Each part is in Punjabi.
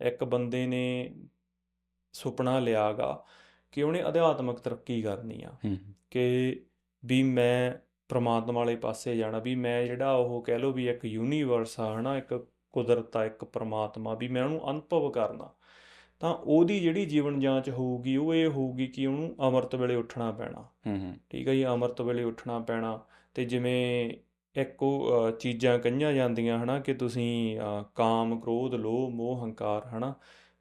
ਇੱਕ ਬੰਦੇ ਨੇ ਸੁਪਨਾ ਲਿਆਗਾ ਕਿ ਉਹਨੇ ਅਧਿਆਤਮਕ ਤਰੱਕੀ ਕਰਨੀ ਆ। ਕਿ ਵੀ ਮੈਂ ਪ੍ਰਮਾਤਮਾ ਵਾਲੇ ਪਾਸੇ ਜਾਣਾ ਵੀ ਮੈਂ ਜਿਹੜਾ ਉਹ ਕਹਿ ਲਓ ਵੀ ਇੱਕ ਯੂਨੀਵਰਸ ਆ ਹਨਾ ਇੱਕ ਕੁਦਰਤ ਆ ਇੱਕ ਪ੍ਰਮਾਤਮਾ ਵੀ ਮੈਂ ਉਹਨੂੰ ਅਨੁਭਵ ਕਰਨਾ। ਤਾਂ ਉਹਦੀ ਜਿਹੜੀ ਜੀਵਨ ਜਾਂਚ ਹੋਊਗੀ ਉਹ ਇਹ ਹੋਊਗੀ ਕਿ ਉਹਨੂੰ ਅੰਮ੍ਰਿਤ ਵੇਲੇ ਉੱਠਣਾ ਪੈਣਾ। ਹੂੰ ਹੂੰ। ਠੀਕ ਹੈ ਜੀ ਅੰਮ੍ਰਿਤ ਵੇਲੇ ਉੱਠਣਾ ਪੈਣਾ ਤੇ ਜਿਵੇਂ ਇੱਕ ਉਹ ਚੀਜ਼ਾਂ ਕਹੀਆਂ ਜਾਂਦੀਆਂ ਹਨਾ ਕਿ ਤੁਸੀਂ ਕਾਮ, ਕ੍ਰੋਧ, ਲੋਭ, ਮੋਹ, ਹੰਕਾਰ ਹਨਾ,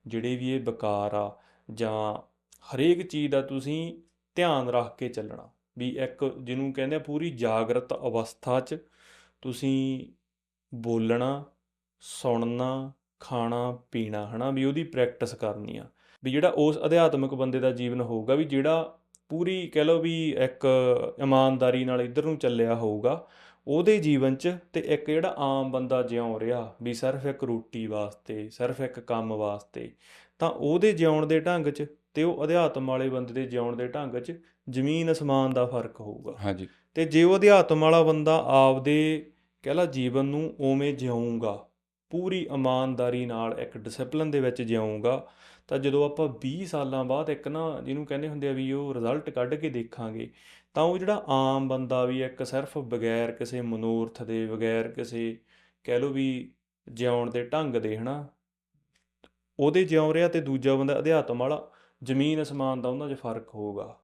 ਜਿਹੜੇ ਵੀ ਇਹ ਵਿਕਾਰ ਆ ਜਾਂ ਹਰੇਕ ਚੀਜ਼ ਦਾ ਤੁਸੀਂ ਧਿਆਨ ਰੱਖ ਕੇ ਚੱਲਣਾ। ਵੀ ਇੱਕ ਜਿਹਨੂੰ ਕਹਿੰਦੇ ਪੂਰੀ ਜਾਗਰਤ ਅਵਸਥਾ 'ਚ ਤੁਸੀਂ ਬੋਲਣਾ, ਸੁਣਨਾ, ਖਾਣਾ, ਪੀਣਾ ਹਨਾ, ਵੀ ਉਹਦੀ ਪ੍ਰੈਕਟਿਸ ਕਰਨੀ ਆ। ਵੀ ਜਿਹੜਾ ਉਸ ਅਧਿਆਤਮਿਕ ਬੰਦੇ ਦਾ ਜੀਵਨ ਹੋਊਗਾ ਵੀ ਜਿਹੜਾ ਪੂਰੀ ਕਹਿ ਲਓ ਵੀ ਇੱਕ ਇਮਾਨਦਾਰੀ ਨਾਲ ਇੱਧਰ ਨੂੰ ਚੱਲਿਆ ਹੋਊਗਾ ਉਹਦੇ ਜੀਵਨ 'ਚ ਤੇ ਇੱਕ ਜਿਹੜਾ ਆਮ ਬੰਦਾ ਜਿਉਂ ਰਿਹਾ ਵੀ ਸਿਰਫ ਇੱਕ ਰੋਟੀ ਵਾਸਤੇ ਸਿਰਫ ਇੱਕ ਕੰਮ ਵਾਸਤੇ ਤਾਂ ਉਹਦੇ ਜਿਉਣ ਦੇ ਢੰਗ 'ਚ ਤੇ ਉਹ ਅਧਿਆਤਮ ਵਾਲੇ ਬੰਦੇ ਦੇ ਜਿਉਣ ਦੇ ਢੰਗ 'ਚ ਜ਼ਮੀਨ ਅਸਮਾਨ ਦਾ ਫ਼ਰਕ ਹੋਊਗਾ। ਹਾਂਜੀ। ਤੇ ਜੇ ਉਹ ਅਧਿਆਤਮ ਵਾਲਾ ਬੰਦਾ ਆਪਦੇ ਕਹਿ ਲਾ ਜੀਵਨ ਨੂੰ ਉਵੇਂ ਜਿਊਗਾ ਪੂਰੀ ਇਮਾਨਦਾਰੀ ਨਾਲ ਇੱਕ ਡਿਸਪਲਿਨ ਦੇ ਵਿੱਚ ਜਿਉਂਗਾ ਤਾਂ ਜਦੋਂ ਆਪਾਂ 20 ਸਾਲਾਂ ਬਾਅਦ ਇੱਕ ਨਾ ਜਿਹਨੂੰ ਕਹਿੰਦੇ ਹੁੰਦੇ ਆ ਵੀ ਉਹ ਰਿਜ਼ਲਟ ਕੱਢ ਕੇ ਦੇਖਾਂਗੇ, ਤਾਂ ਉਹ ਜਿਹੜਾ ਆਮ ਬੰਦਾ ਵੀ ਇੱਕ ਸਿਰਫ ਬਗੈਰ ਕਿਸੇ ਮਨੋਰਥ ਦੇ, ਬਗੈਰ ਕਿਸੇ ਕਹਿ ਲਓ ਵੀ ਜਿਉਣ ਦੇ ਢੰਗ ਦੇ, ਹਨਾ? ਉਹਦੇ ਜਿਉਂ ਰਿਹਾ ਤੇ ਦੂਜਾ ਬੰਦਾ ਅਧਿਆਤਮ ਵਾਲਾ, ਜ਼ਮੀਨ ਅਸਮਾਨ ਦਾ ਉਹਨਾਂ 'ਚ ਫ਼ਰਕ ਹੋਊਗਾ।